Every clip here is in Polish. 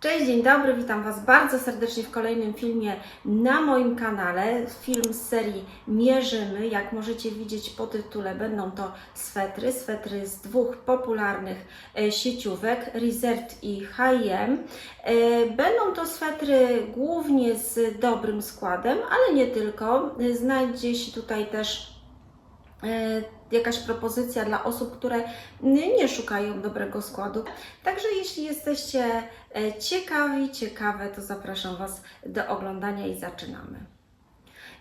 Cześć, dzień dobry, witam Was bardzo serdecznie w kolejnym filmie na moim kanale. Film z serii Mierzymy. Jak możecie widzieć po tytule, będą to swetry. Swetry z dwóch popularnych e, sieciówek, Reserved i H&M. Będą to swetry głównie z dobrym składem, ale nie tylko. Znajdzie się tutaj też e, jakaś propozycja dla osób, które nie szukają dobrego składu. Także jeśli jesteście ciekawi, ciekawe, to zapraszam Was do oglądania i zaczynamy.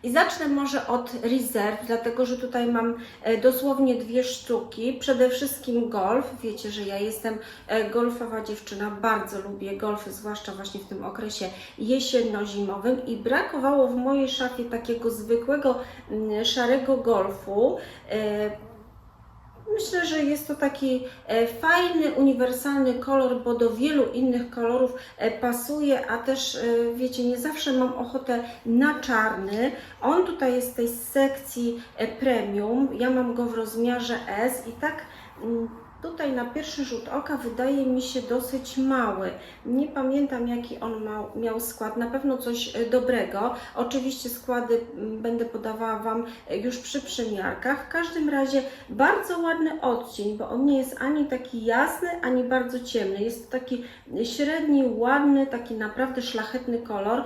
I zacznę może od Reserve, dlatego że tutaj mam e, dosłownie dwie sztuki. Przede wszystkim golf. Wiecie, że ja jestem e, golfowa dziewczyna, bardzo lubię golfy, zwłaszcza właśnie w tym okresie jesienno-zimowym i brakowało w mojej szafie takiego zwykłego mm, szarego golfu. Myślę, że jest to taki e, fajny, uniwersalny kolor, bo do wielu innych kolorów e, pasuje, a też e, wiecie, nie zawsze mam ochotę na czarny. On tutaj jest z tej sekcji premium. Ja mam go w rozmiarze S i tak mm, tutaj na pierwszy rzut oka wydaje mi się dosyć mały. Nie pamiętam jaki on miał skład, na pewno coś e, dobrego. Oczywiście składy będę podawała Wam e, już przy przymiarkach. W każdym razie bardzo ładny odcień, bo on nie jest ani taki jasny, ani bardzo ciemny. Jest taki średni, ładny, taki naprawdę szlachetny kolor.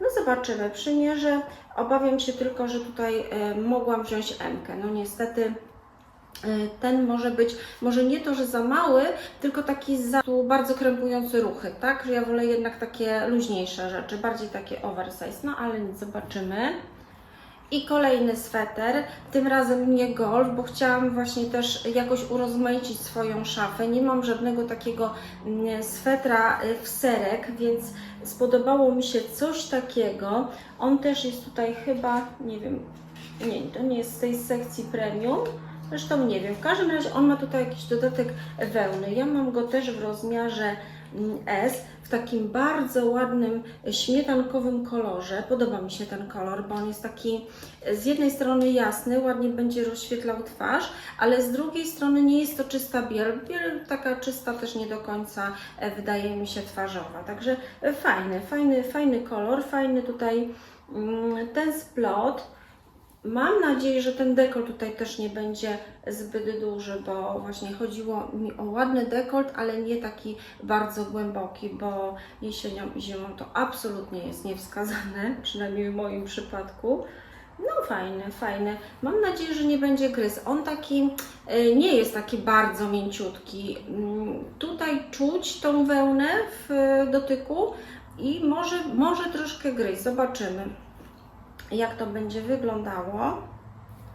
No zobaczymy. Przymierzę. Obawiam się tylko, że tutaj e, mogłam wziąć M. No niestety e, ten może być, może nie to, że za mały, tylko taki za bardzo krępujący ruchy, tak? Że ja wolę jednak takie luźniejsze rzeczy, bardziej takie oversize. No ale nic, zobaczymy. I kolejny sweter, tym razem nie golf, bo chciałam właśnie też jakoś urozmaicić swoją szafę. Nie mam żadnego takiego mm, swetra y, w serek, więc spodobało mi się coś takiego. On też jest tutaj chyba, nie wiem, nie, to nie jest z tej sekcji premium. Zresztą nie wiem, w każdym razie on ma tutaj jakiś dodatek wełny. Ja mam go też w rozmiarze mm, S, w takim bardzo ładnym śmietankowym kolorze. Podoba mi się ten kolor, bo on jest taki z jednej strony jasny, ładnie będzie rozświetlał twarz, ale z drugiej strony nie jest to czysta biel. Biel taka czysta też nie do końca e, wydaje mi się twarzowa. Także e, fajny, fajny, fajny kolor, fajny tutaj mm, ten splot. Mam nadzieję, że ten dekolt tutaj też nie będzie zbyt duży, bo właśnie chodziło mi o ładny dekolt, ale nie taki bardzo głęboki, bo jesienią i zimą to absolutnie jest niewskazane, przynajmniej w moim przypadku. No fajny, fajny. Mam nadzieję, że nie będzie gryz. On taki e, nie jest taki bardzo mięciutki. Mm, Tutaj czuć tą wełnę w dotyku i może, może troszkę gryźć. Zobaczymy jak to będzie wyglądało.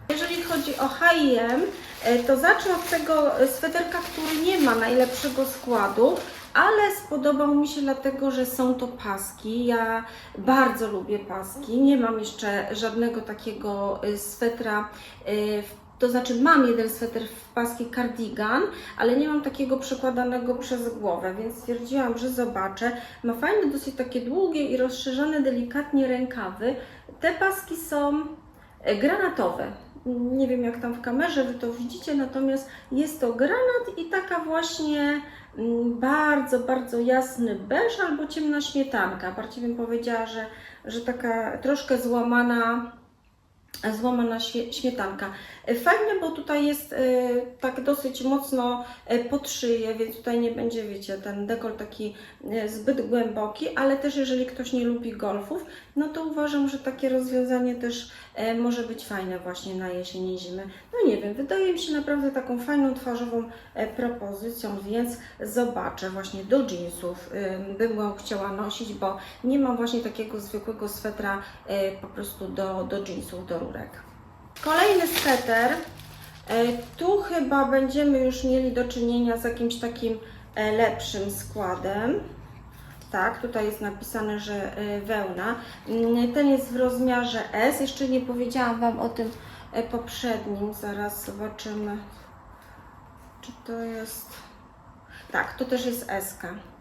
Jeżeli chodzi o H&M, e, to zacznę od tego sweterka, który nie ma najlepszego składu, ale spodobał mi się dlatego, że są to paski. Ja bardzo lubię paski. Nie mam jeszcze żadnego takiego e, swetra e, w to znaczy mam jeden sweter w paski cardigan, ale nie mam takiego przekładanego przez głowę, więc stwierdziłam, że zobaczę. Ma fajne, dosyć takie długie i rozszerzone delikatnie rękawy. Te paski są e, granatowe. Nie wiem jak tam w kamerze Wy to widzicie, natomiast jest to granat i taka właśnie mm, bardzo, bardzo jasny beż albo ciemna śmietanka. Bardziej bym powiedziała, że, że taka troszkę złamana złamana śmietanka. Fajne, bo tutaj jest e, tak dosyć mocno e, pod szyję, więc tutaj nie będzie, wiecie, ten dekolt taki e, zbyt głęboki, ale też jeżeli ktoś nie lubi golfów, no to uważam, że takie rozwiązanie też może być fajne właśnie na jesień i zimę. No nie wiem, wydaje mi się naprawdę taką fajną twarzową propozycją, więc zobaczę właśnie do jeansów. Ym, Bym ją chciała nosić, bo nie mam właśnie takiego zwykłego swetra po prostu do, do jeansów, do rurek. Kolejny sweter. E, Tu chyba będziemy już mieli do czynienia z jakimś takim e, lepszym składem. Tak, tutaj jest napisane, że e, wełna. Mm, Ten jest w rozmiarze S. Jeszcze nie powiedziałam Wam o tym poprzednim. Zaraz zobaczymy, czy to jest. Tak, to też jest S. -ka.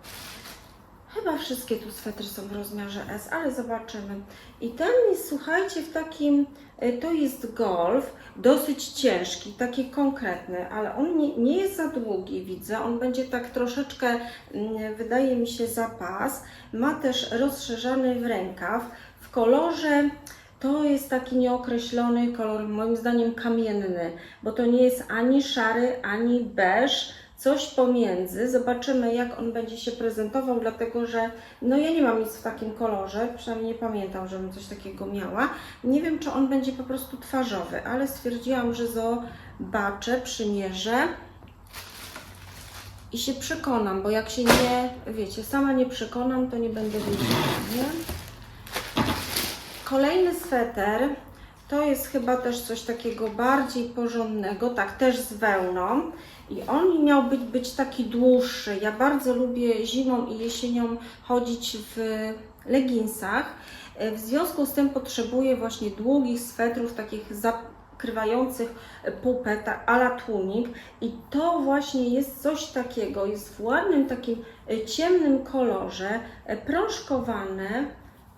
Chyba wszystkie tu swetry są w rozmiarze S, ale zobaczymy. I ten jest, słuchajcie, w takim, y, to jest golf, dosyć ciężki, taki konkretny, ale on nie, nie jest za długi, widzę. On będzie tak troszeczkę, mm, wydaje mi się, za pas. Ma też rozszerzany w rękaw. W kolorze to jest taki nieokreślony kolor, moim zdaniem kamienny, bo to nie jest ani szary, ani beż, coś pomiędzy. Zobaczymy, jak on będzie się prezentował, dlatego że no ja nie mam nic w takim kolorze, przynajmniej nie pamiętam, żebym coś takiego miała. Nie wiem, czy on będzie po prostu twarzowy, ale stwierdziłam, że zobaczę, przymierzę i się przekonam, bo jak się nie, wiecie, sama nie przekonam, to nie będę wiedziała, nie? Kolejny sweter to jest chyba też coś takiego bardziej porządnego, tak też z wełną. I on miał być, być taki dłuższy. Ja bardzo lubię zimą i jesienią chodzić w leginsach. W związku z tym potrzebuję właśnie długich swetrów, takich zakrywających pupę, tak ala tłumik. I to właśnie jest coś takiego, jest w ładnym takim e, ciemnym kolorze, e, prążkowane,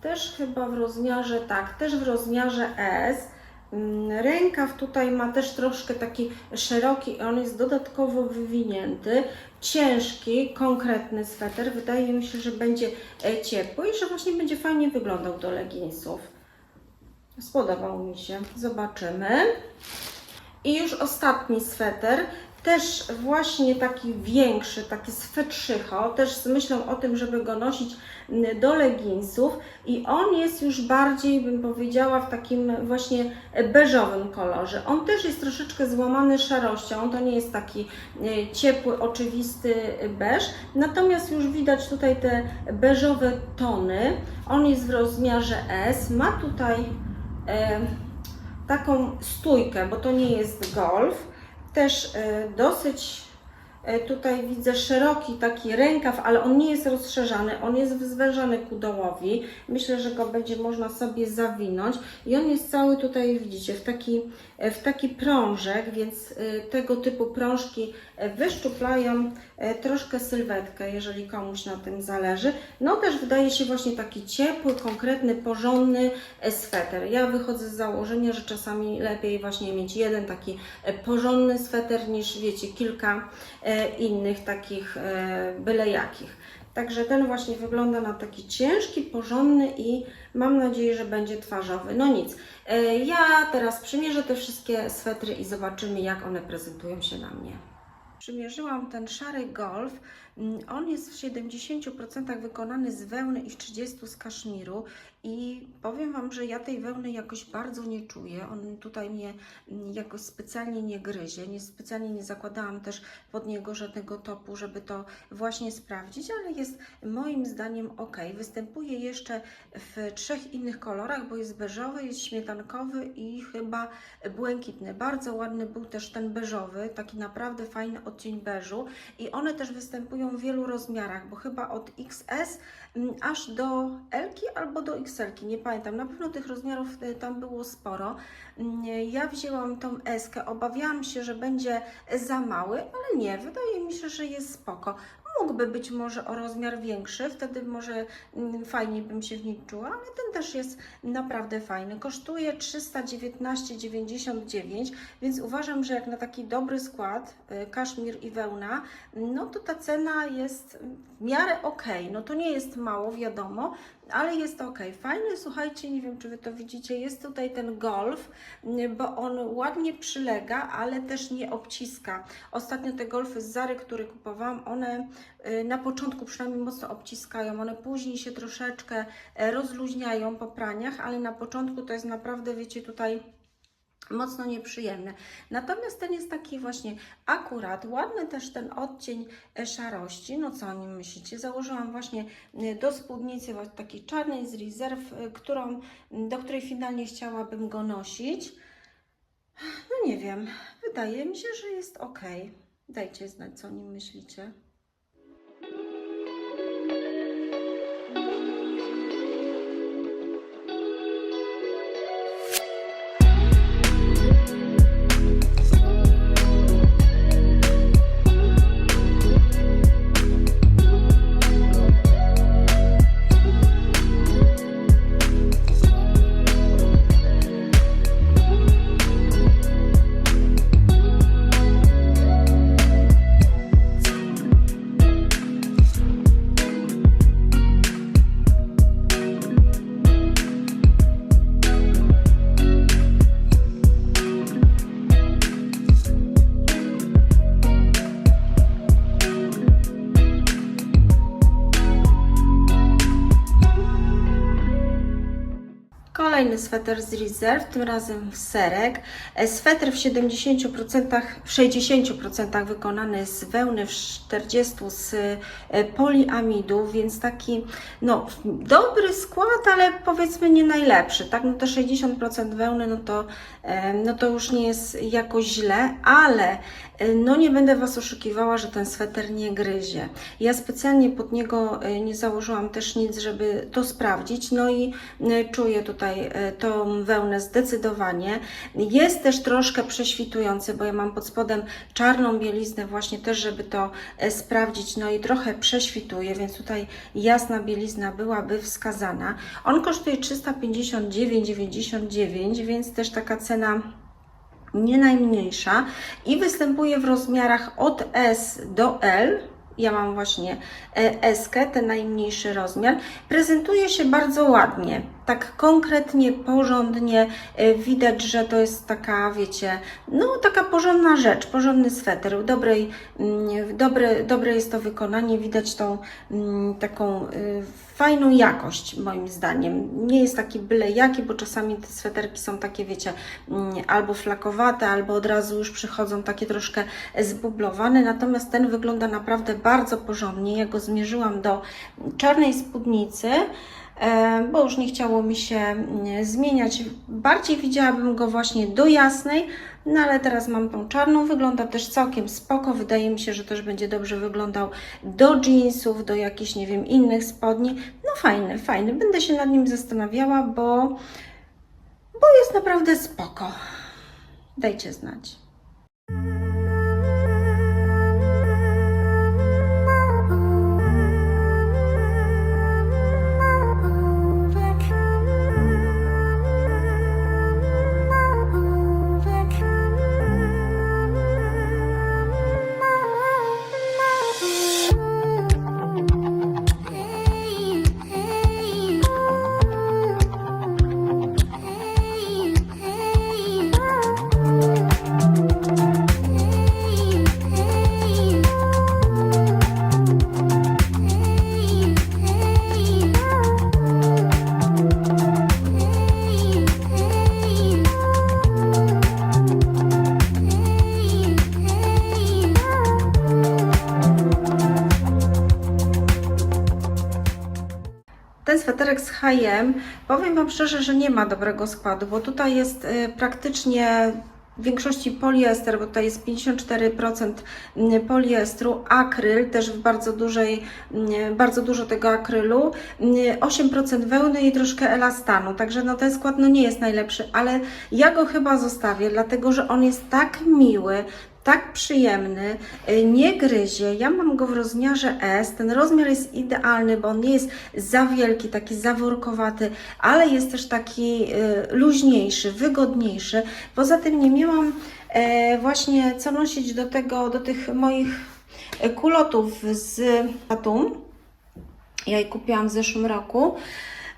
też chyba w rozmiarze, tak, też w rozmiarze S. Mm, Rękaw tutaj ma też troszkę taki szeroki, on jest dodatkowo wywinięty, ciężki, konkretny sweter. Wydaje mi się, że będzie e, ciepły i że właśnie będzie fajnie wyglądał do leginsów. Spodobał mi się, zobaczymy. I już ostatni sweter, też właśnie taki większy, taki swetrzycho, też z myślą o tym, żeby go nosić mm, do leginsów i on jest już bardziej, bym powiedziała, w takim właśnie beżowym kolorze. On też jest troszeczkę złamany szarością, to nie jest taki e, ciepły, oczywisty beż, natomiast już widać tutaj te beżowe tony. On jest w rozmiarze S, ma tutaj e, taką stójkę, bo to nie jest golf. Też e, dosyć e, tutaj widzę szeroki taki rękaw, ale on nie jest rozszerzany, on jest zwężony ku dołowi. Myślę, że go będzie można sobie zawinąć i on jest cały tutaj, widzicie, w taki, e, w taki prążek, więc tego typu prążki wyszczuplają e, troszkę sylwetkę, jeżeli komuś na tym zależy. No też wydaje się właśnie taki ciepły, konkretny, porządny e, sweter. Ja wychodzę z założenia, że czasami lepiej właśnie mieć jeden taki e, porządny sweter niż wiecie, kilka e, innych takich e, byle jakich. Także ten właśnie wygląda na taki ciężki, porządny i mam nadzieję, że będzie twarzowy. No nic, e, ja teraz przymierzę te wszystkie swetry i zobaczymy, jak one prezentują się na mnie. Przymierzyłam ten szary golf. Mm, On jest w 70% wykonany z wełny i w 30% z kaszmiru. I powiem Wam, że ja tej wełny jakoś bardzo nie czuję. On tutaj mnie mm, jakoś specjalnie nie gryzie. Nie, specjalnie nie zakładałam też pod niego żadnego topu, żeby to właśnie sprawdzić, ale jest moim zdaniem ok. Występuje jeszcze w trzech innych kolorach, bo jest beżowy, jest śmietankowy i chyba błękitny. Bardzo ładny był też ten beżowy, taki naprawdę fajny odcień beżu i one też występują w wielu rozmiarach, bo chyba od XS mm, aż do L albo do XL, nie pamiętam. Na pewno tych rozmiarów y, tam było sporo. Mm, Ja wzięłam tą S, obawiałam się, że będzie za mały, ale nie, wydaje mi się, że jest spoko. Mógłby być może o rozmiar większy, wtedy może mm, fajniej bym się w nim czuła, ale ten też jest naprawdę fajny. Kosztuje 319,99, więc uważam, że jak na taki dobry skład, y, kaszmir i wełna, no to ta cena jest w miarę ok. No to nie jest mało, wiadomo, ale jest ok. Fajny, słuchajcie, nie wiem czy Wy to widzicie, jest tutaj ten golf, bo on ładnie przylega, ale też nie obciska. Ostatnio te golfy z Zary, które kupowałam, one y, na początku przynajmniej mocno obciskają, one później się troszeczkę e, rozluźniają po praniach, ale na początku to jest naprawdę, wiecie, tutaj mocno nieprzyjemne. Natomiast ten jest taki właśnie akurat, ładny też ten odcień e, szarości. No co o nim myślicie? Założyłam właśnie e, do spódnicy takiej czarnej z rezerw, e, którą, do której finalnie chciałabym go nosić. No nie wiem, wydaje mi się, że jest ok. Dajcie znać, co o nim myślicie. Sweter z Reserve, tym razem w serek. E, Sweter w 70%, w 60% wykonany z wełny, w 40% z e, poliamidu, więc taki no, dobry skład, ale powiedzmy nie najlepszy. Tak? No to 60% wełny, no to, e, no to już nie jest jakoś źle, ale no nie będę Was oszukiwała, że ten sweter nie gryzie. Ja specjalnie pod niego nie założyłam też nic, żeby to sprawdzić, no i czuję tutaj e, tą wełnę zdecydowanie. Jest też troszkę prześwitujący, bo ja mam pod spodem czarną bieliznę właśnie też, żeby to e, sprawdzić, no i trochę prześwituje, więc tutaj jasna bielizna byłaby wskazana. On kosztuje 359,99, więc też taka cena nie najmniejsza i występuje w rozmiarach od S do L. Ja mam właśnie S, ten najmniejszy rozmiar. Prezentuje się bardzo ładnie, tak konkretnie, porządnie. E, Widać, że to jest taka, wiecie, no taka porządna rzecz, porządny sweter. Dobrej, mm, dobre, dobre jest to wykonanie, widać tą mm, taką y, fajną jakość, moim zdaniem. Nie jest taki byle jaki, bo czasami te sweterki są takie, wiecie, mm, albo flakowate, albo od razu już przychodzą takie troszkę zbublowane, natomiast ten wygląda naprawdę bardzo porządnie. Ja go zmierzyłam do czarnej spódnicy, bo już nie chciało mi się mm, zmieniać. Bardziej widziałabym go właśnie do jasnej, no ale teraz mam tą czarną, wygląda też całkiem spoko. Wydaje mi się, że też będzie dobrze wyglądał do jeansów, do jakichś, nie wiem, innych spodni. No fajny, fajny. Będę się nad nim zastanawiała, bo, bo jest naprawdę spoko. Dajcie znać. H&M, powiem Wam szczerze, że nie ma dobrego składu, bo tutaj jest y, praktycznie w większości poliester, bo tutaj jest 54% poliestru, akryl też w bardzo dużej, mm, bardzo dużo tego akrylu, mm, 8% wełny i troszkę elastanu, także no ten skład no nie jest najlepszy, ale ja go chyba zostawię, dlatego że on jest tak miły, tak przyjemny, y, nie gryzie. Ja mam go w rozmiarze S. Ten rozmiar jest idealny, bo on nie jest za wielki, taki zaworkowaty, ale jest też taki y, luźniejszy, wygodniejszy. Poza tym nie miałam e, właśnie co nosić do tego, do tych moich e, kulotów z Atum. Ja je kupiłam w zeszłym roku.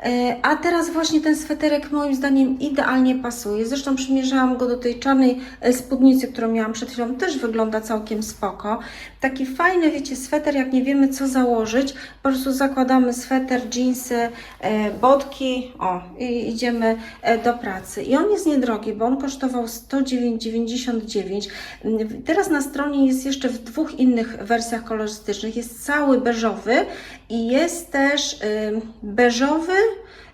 E, A teraz właśnie ten sweterek moim zdaniem idealnie pasuje. Zresztą przymierzałam go do tej czarnej e, spódnicy, którą miałam przed chwilą. Też wygląda całkiem spoko. Taki fajny, wiecie, sweter, jak nie wiemy co założyć. Po prostu zakładamy sweter, dżinsy, e, botki. O, i idziemy do pracy. I on jest niedrogi, bo on kosztował 109,99. Mm, Teraz na stronie jest jeszcze w dwóch innych wersjach kolorystycznych. Jest cały beżowy i jest też y, beżowy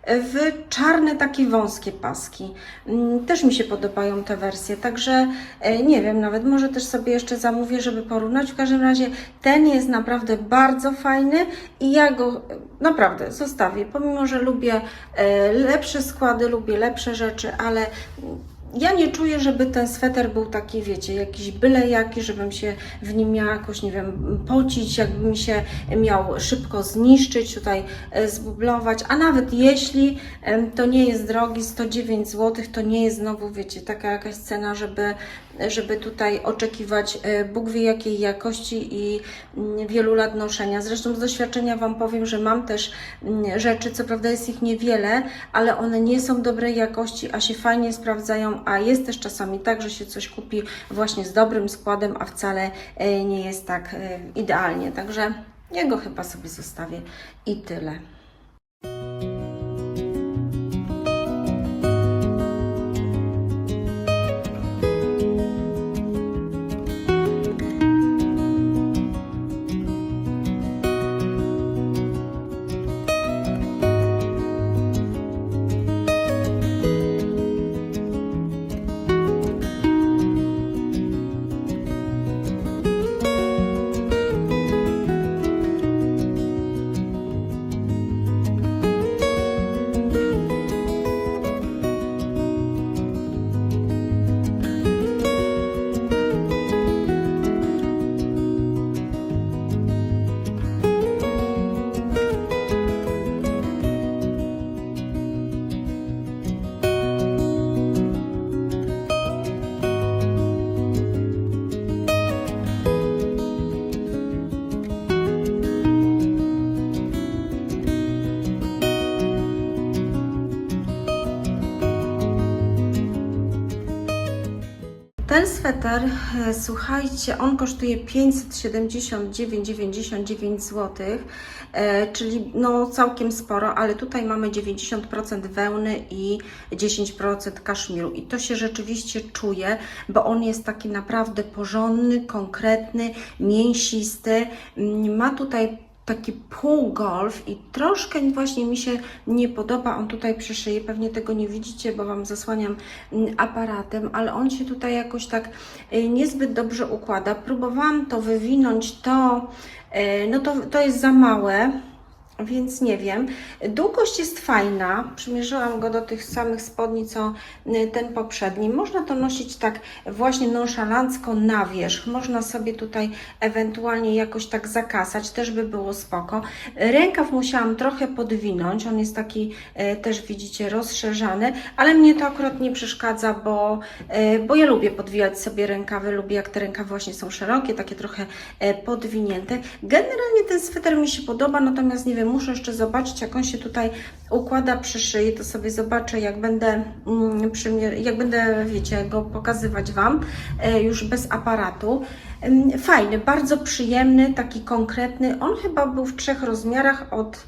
w czarne takie wąskie paski. Mm, Też mi się podobają te wersje, także e, nie wiem, nawet może też sobie jeszcze zamówię, żeby porównać. W każdym razie ten jest naprawdę bardzo fajny i ja go e, naprawdę zostawię, pomimo, że lubię e, lepsze składy, lubię lepsze rzeczy, ale mm, ja nie czuję, żeby ten sweter był taki, wiecie, jakiś byle jaki, żebym się w nim miała jakoś, nie wiem, pocić, jakby mi się miał szybko zniszczyć, tutaj e, zbublować, a nawet jeśli to nie jest drogi, 109 zł, to nie jest znowu, wiecie, taka jakaś cena, żeby, żeby tutaj oczekiwać e, Bóg wie jakiej jakości i mm, wielu lat noszenia. Zresztą z doświadczenia Wam powiem, że mam też mm, rzeczy, co prawda jest ich niewiele, ale one nie są dobrej jakości, a się fajnie sprawdzają, a jest też czasami tak, że się coś kupi właśnie z dobrym składem, a wcale e, nie jest tak e, idealnie. Także ja go chyba sobie zostawię i tyle. Sweter, e, słuchajcie, on kosztuje 579,99 zł, e, czyli no całkiem sporo, ale tutaj mamy 90% wełny i 10% kaszmiru. I to się rzeczywiście czuje, bo on jest taki naprawdę porządny, konkretny, mięsisty, Mm, ma tutaj taki półgolf i troszkę właśnie mi się nie podoba on tutaj przy pewnie tego nie widzicie, bo Wam zasłaniam mm, aparatem, ale on się tutaj jakoś tak y, niezbyt dobrze układa. Próbowałam to wywinąć, to, y, no to, to jest za małe, więc nie wiem. Długość jest fajna. Przymierzyłam go do tych samych spodni, co y, ten poprzedni. Można to nosić tak właśnie nonszalancko na wierzch. Można sobie tutaj ewentualnie jakoś tak zakasać. Też by było spoko. Rękaw musiałam trochę podwinąć. On jest taki y, też widzicie rozszerzany, ale mnie to akurat nie przeszkadza, bo, y, bo ja lubię podwijać sobie rękawy. Lubię jak te rękawy właśnie są szerokie, takie trochę podwinięte. Generalnie ten sweter mi się podoba, natomiast nie wiem, muszę jeszcze zobaczyć, jak on się tutaj układa przy szyi, to sobie zobaczę, jak będę, mm, jak będę, wiecie, go pokazywać Wam e, już bez aparatu. Fajny, bardzo przyjemny, taki konkretny. On chyba był w trzech rozmiarach od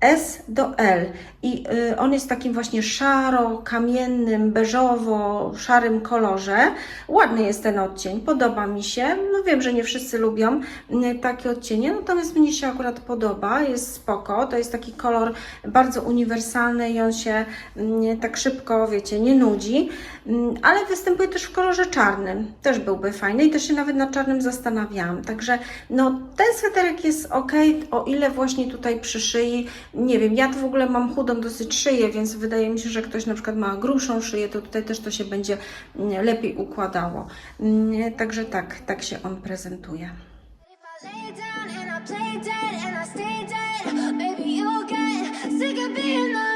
S do L i y, on jest takim właśnie szaro-kamiennym, beżowo-szarym kolorze. Ładny jest ten odcień, podoba mi się. No wiem, że nie wszyscy lubią y, takie odcienie, natomiast mnie się akurat podoba, jest spoko. To jest taki kolor bardzo uniwersalny i on się y, tak szybko, wiecie, nie nudzi, ale występuje też w kolorze czarnym. Też byłby fajny i też się nawet na czarnym zastanawiałam. Także no, ten sweterek jest ok, o ile właśnie tutaj przy szyi, nie wiem, ja to w ogóle mam chudą dosyć szyję, więc wydaje mi się, że ktoś na przykład ma grubszą szyję, to tutaj też to się będzie mm, lepiej układało. Mm, Także tak, tak się on prezentuje. If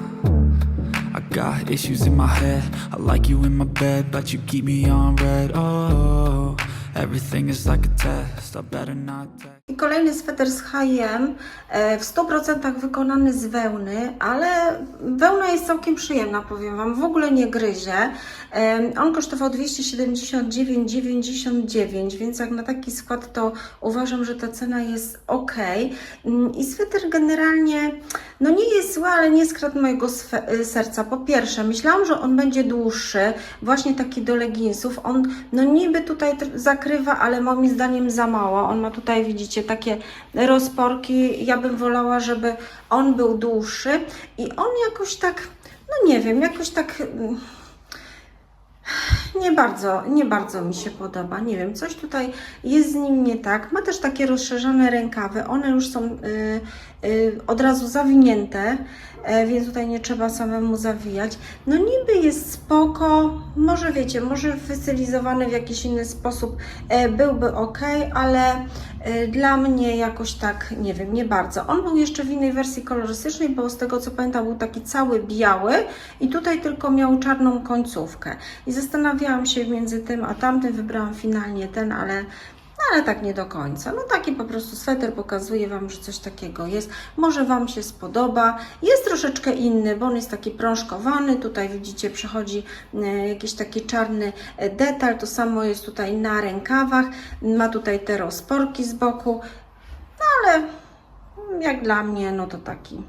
Got issues in my head. I like you in my bed, but you keep me on red. Oh, everything is like a test. I better not. Kolejny sweter z H&M, e, w 100% wykonany z wełny, ale wełna jest całkiem przyjemna, powiem Wam, w ogóle nie gryzie. Em, On kosztował 279,99, więc jak na taki skład to uważam, że ta cena jest ok. Mm, I sweter generalnie, no nie jest zły, ale nie skradł mojego y, serca. Po pierwsze, myślałam, że on będzie dłuższy, właśnie taki do leginsów. On no niby tutaj zakrywa, ale moim zdaniem za mało. On ma tutaj, widzicie, takie rozporki. Ja bym wolała, żeby on był dłuższy i on jakoś tak, no nie wiem, jakoś tak mm, nie bardzo, nie bardzo mi się podoba. Nie wiem, coś tutaj jest z nim nie tak. Ma też takie rozszerzone rękawy. One już są y, od razu zawinięte, e, więc tutaj nie trzeba samemu zawijać. No niby jest spoko. Może wiecie, może wystylizowany w jakiś inny sposób e, byłby ok, ale e, dla mnie jakoś tak, nie wiem, nie bardzo. On był jeszcze w innej wersji kolorystycznej, bo z tego co pamiętam był taki cały biały i tutaj tylko miał czarną końcówkę. I zastanawiałam się między tym a tamtym, wybrałam finalnie ten, ale no ale tak nie do końca. No taki po prostu sweter pokazuje Wam, że coś takiego jest. Może Wam się spodoba. Jest troszeczkę inny, bo on jest taki prążkowany. Tutaj widzicie, przechodzi e, jakiś taki czarny e, detal. To samo jest tutaj na rękawach. Ma tutaj te rozporki z boku. No ale jak dla mnie, no to taki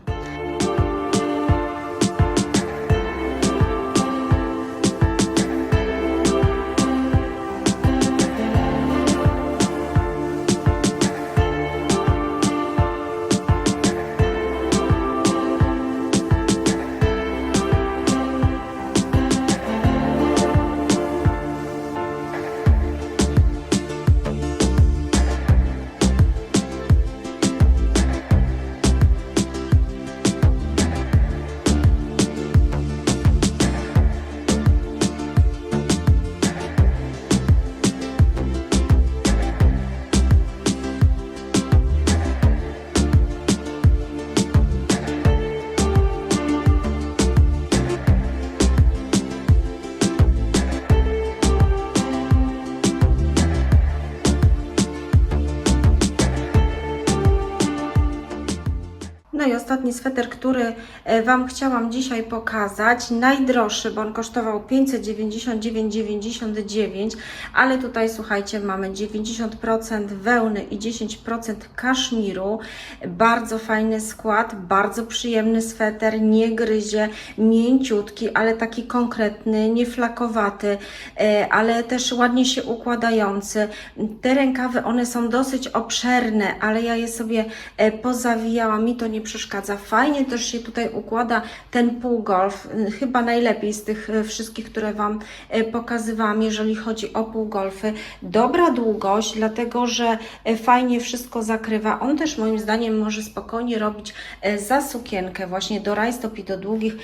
sweter, który e, Wam chciałam dzisiaj pokazać, najdroższy, bo on kosztował 599,99, ale tutaj słuchajcie, mamy 90% wełny i 10% kaszmiru. Bardzo fajny skład, bardzo przyjemny sweter, nie gryzie, mięciutki, ale taki konkretny, nie flakowaty, e, ale też ładnie się układający. Te rękawy, one są dosyć obszerne, ale ja je sobie e, pozawijałam, mi to nie przeszkadza. Fajnie też się tutaj układa ten półgolf, chyba najlepiej z tych e, wszystkich, które Wam e, pokazywałam, jeżeli chodzi o półgolfy. Dobra długość, dlatego że e, fajnie wszystko zakrywa. On też moim zdaniem może spokojnie robić za sukienkę właśnie do rajstop i do długich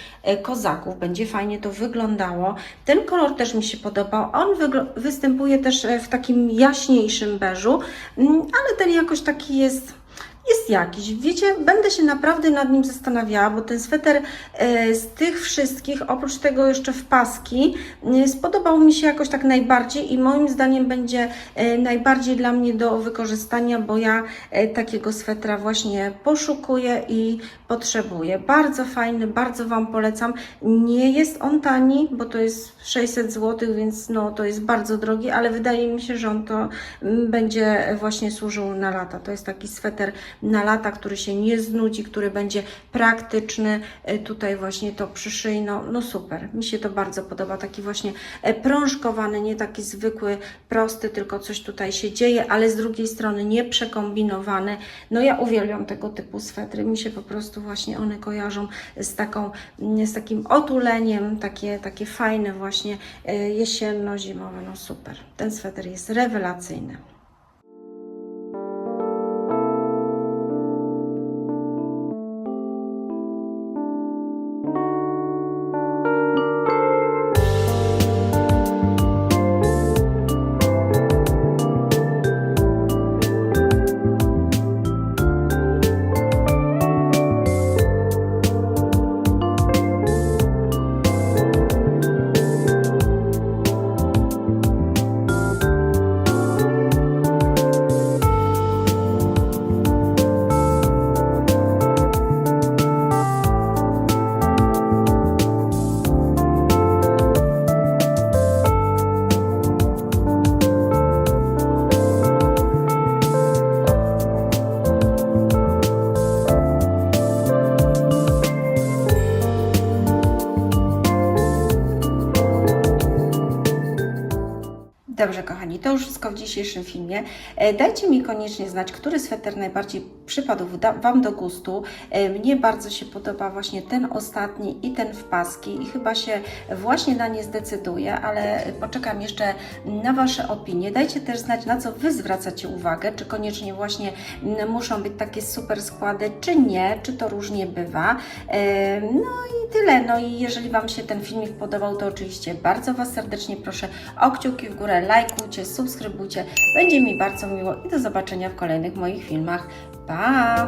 kozaków. Będzie fajnie to wyglądało. Ten kolor też mi się podobał. On występuje też w takim jaśniejszym beżu, mm, ale ten jakoś taki jest jest jakiś. Wiecie, będę się naprawdę nad nim zastanawiała, bo ten sweter e, z tych wszystkich, oprócz tego jeszcze w paski, e, spodobał mi się jakoś tak najbardziej i moim zdaniem będzie e, najbardziej dla mnie do wykorzystania, bo ja takiego swetra właśnie poszukuję i potrzebuję. Bardzo fajny, bardzo Wam polecam. Nie jest on tani, bo to jest 600 zł, więc no to jest bardzo drogi, ale wydaje mi się, że on to będzie właśnie służył na lata. To jest taki sweter na lata, który się nie znudzi, który będzie praktyczny. E, Tutaj właśnie to przyszyjno, no super. Mi się to bardzo podoba. Taki właśnie e, prążkowany, nie taki zwykły, prosty, tylko coś tutaj się dzieje, ale z drugiej strony nie przekombinowany. No ja uwielbiam tego typu swetry. Mi się po prostu właśnie one kojarzą z taką, z takim otuleniem, takie, takie fajne właśnie e, jesienno-zimowe. No super. Ten sweter jest rewelacyjny. To już wszystko w dzisiejszym filmie. E, Dajcie mi koniecznie znać, który sweter najbardziej przypadł Wam do gustu. E, Mnie bardzo się podoba właśnie ten ostatni i ten w paski i chyba się właśnie na nie zdecyduję, ale poczekam jeszcze na Wasze opinie. Dajcie też znać, na co Wy zwracacie uwagę, czy koniecznie właśnie muszą być takie super składy, czy nie, czy to różnie bywa. E, No i tyle. No i jeżeli Wam się ten filmik podobał, to oczywiście bardzo Was serdecznie proszę o kciuki w górę, lajkujcie, subskrybujcie. Będzie mi bardzo miło i do zobaczenia w kolejnych moich filmach. Pa!